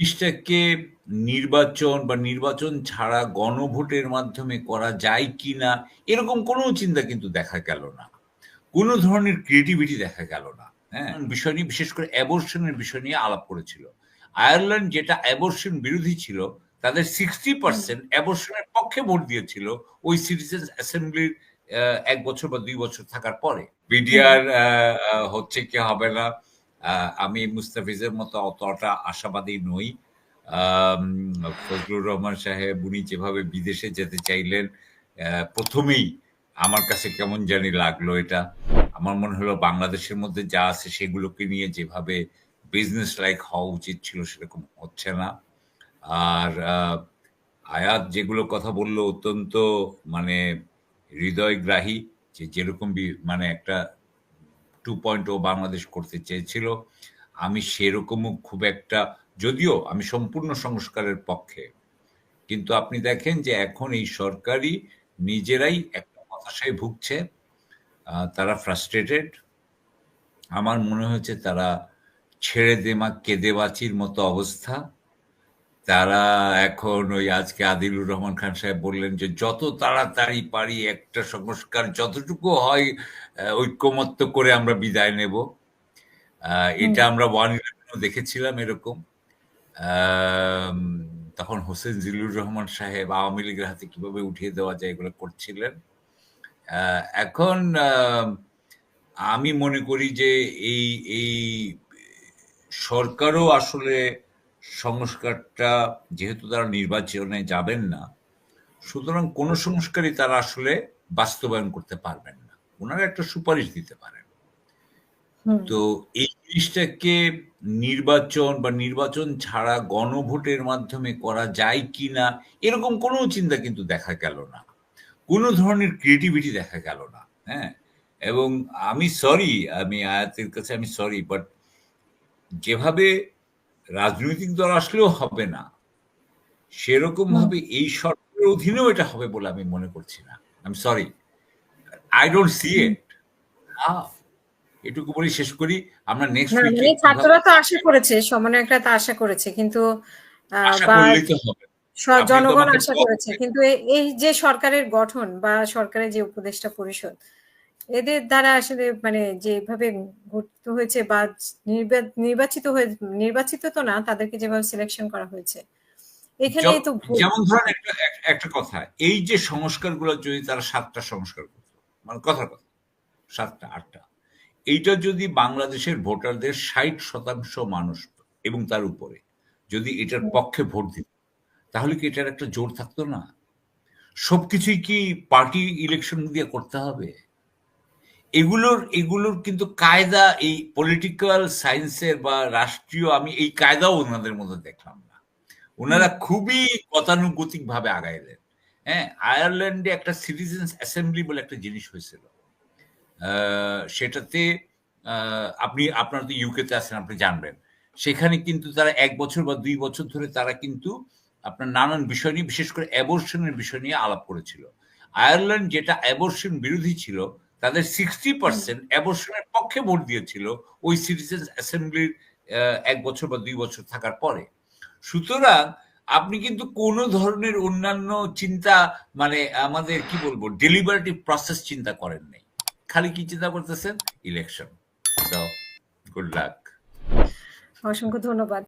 জিনিসটাকে নির্বাচন বা নির্বাচন ছাড়া গণভোটের মাধ্যমে করা যায় কি না, এরকম কোনো চিন্তা কিন্তু দেখা গেল না। কোনো ধরনের ক্রিয়েটিভিটি দেখা গেল না। হ্যাঁ বিষয় নিয়ে, বিশেষ করে অ্যাবর্শনের বিষয় নিয়ে আলাপ করেছিল। আয়ারল্যান্ড যেটা অ্যাবর্শন বিরোধী ছিল, তাদের সিক্সটি পার্সেন্ট অ্যাবর্শনের পক্ষে ভোট দিয়েছিল ওই সিটিজেন্স অ্যাসেম্বলির এক বছর বা দুই বছর থাকার পরে। বিডিআর হচ্ছে কি হবে না আমি মুস্তাফিজের মতো অতটা আশাবাদী নই। ফজলুর রহমান সাহেব, উনি যেভাবে বিদেশে যেতে চাইলেন প্রথমেই আমার কাছে কেমন জানি লাগল এটা। আমার মনে হলো বাংলাদেশের মধ্যে যা আছে সেগুলোকে নিয়ে যেভাবে বিজনেস লাইক হওয়া উচিত ছিল সেরকম হচ্ছে না। আর আয়াত যেগুলো কথা বলল অত্যন্ত মানে হৃদয়গ্রাহী, যে যেরকম মানে একটা টু পয়েন্ট ও বাংলাদেশ করতে চেয়েছিল, আমি সেরকমও খুব একটা, যদিও আমি সম্পূর্ণ সংস্কারের পক্ষে। কিন্তু আপনি দেখেন যে এখন এই সরকারই নিজেরাই একটা হতাশায় ভুগছে তারা ফ্রাস্ট্রেটেড আমার মনে হয়েছে তারা ছেড়ে দেমা কেঁদে বাঁচির মতো অবস্থা। তারা এখন ওই আজকে আদিলুর রহমান খান সাহেব বললেন যে যত তাড়াতাড়ি পারি একটা সংস্কার যতটুকু হয় ঐক্যমত্য করে আমরা বিদায় নেব। এটা আমরা ওয়ান ইলেভেনও দেখেছিলাম এরকম। তখন হোসেন জিল্লুর রহমান সাহেব আওয়ামী লীগের হাতে কীভাবে উঠিয়ে দেওয়া যায় এগুলো করছিলেন। এখন আমি মনে করি যে এই এই সরকারও আসলে সংস্কারটা যেহেতু তারা নির্বাচনে যাবেন না সুতরাং কোন সংস্কারই তারা আসলে বাস্তবায়ন করতে পারবেন না। ওনারা একটা সুপারিশ দিতে পারেন। তো এই জিনিসটাকে নির্বাচন বা নির্বাচন ছাড়া গণভোটের মাধ্যমে করা যায় কিনা এরকম কোনো চিন্তা কিন্তু দেখা গেল না। কোনো ধরনের ক্রিয়েটিভিটি দেখা গেল না হ্যাঁ? এবং আমি সরি আমি আয়াতের কাছে আমি সরি বাট যেভাবে রাজনৈতিক দল আসলেও হবে না। সেরকম ভাবে এই সরকারের অধীনেও এটা হবে বলে আমি মনে করছি না। আমি sorry I don't see it এটুকু বলি শেষ করি। আমরা নেক্সট না মানে ছাত্ররা তো আশা করেছে সমন্বয়করা তো আশা করেছে কিন্তু জনগণ আশা করেছে কিন্তু এই যে সরকারের গঠন বা সরকারের যে উপদেষ্টা পরিষদ এদের দ্বারা আসলে মানে যেভাবে গঠিত হয়েছে বা নির্বা- নির্বাচিত হয়ে নির্বাচিত তো না তাদেরকে যেভাবে সিলেকশন করা হয়েছে। এখানেই তো যেমন ধরেন একটা একটা কথা এই যে সংস্কারগুলো যদি তারা সাতটা সংস্কার করতো মানে কথার কথা সাতটা আটটা এইটা যদি বাংলাদেশের ভোটারদের ষাট শতাংশ মানুষ এবং তার উপরে যদি এটার পক্ষে ভোট দিত তাহলে কি এটার একটা জোর থাকতো না? সবকিছুই কি পার্টি ইলেকশন দিয়ে করতে হবে? এগুলোর এগুলোর কিন্তু কায়দা এই পলিটিক্যাল সায়েন্সের বা রাষ্ট্রীয় আমি এই কায়দাও ওনাদের মধ্যে দেখলাম না। ওনারা খুবই গতানুগতিক ভাবে আগাইলেন। হ্যাঁ আয়ারল্যান্ডে একটা সিটিজেন্স অ্যাসেম্বলি বলে একটা জিনিস হয়েছিল। সেটাতে আহ, আপনি আপনারা তো ইউকেতে আছেন আপনি জানবেন। সেখানে কিন্তু তারা এক বছর বা দুই বছর ধরে তারা কিন্তু আপনার নানান বিষয় নিয়ে বিশেষ করে অ্যাবর্শনের বিষয় নিয়ে আলাপ করেছিল। আয়ারল্যান্ড যেটা অ্যাবর্শন বিরোধী ছিল তাদের সিক্সটি পার্সেন্ট অ্যাবর্শনের পক্ষে ভোট দিয়েছিল ওই সিটিজেন্স অ্যাসেম্বলির এক বছর বা দুই বছর থাকার পরে। সুতরাং আপনি কিন্তু কোনো ধরনের অন্যান্য চিন্তা মানে আমাদের কি বলব ডেলিভারেটিভ প্রসেস চিন্তা করেন নাই। খালি কি চিন্তা করতেছেন? ইলেকশন গুড লাক অসংখ্য ধন্যবাদ।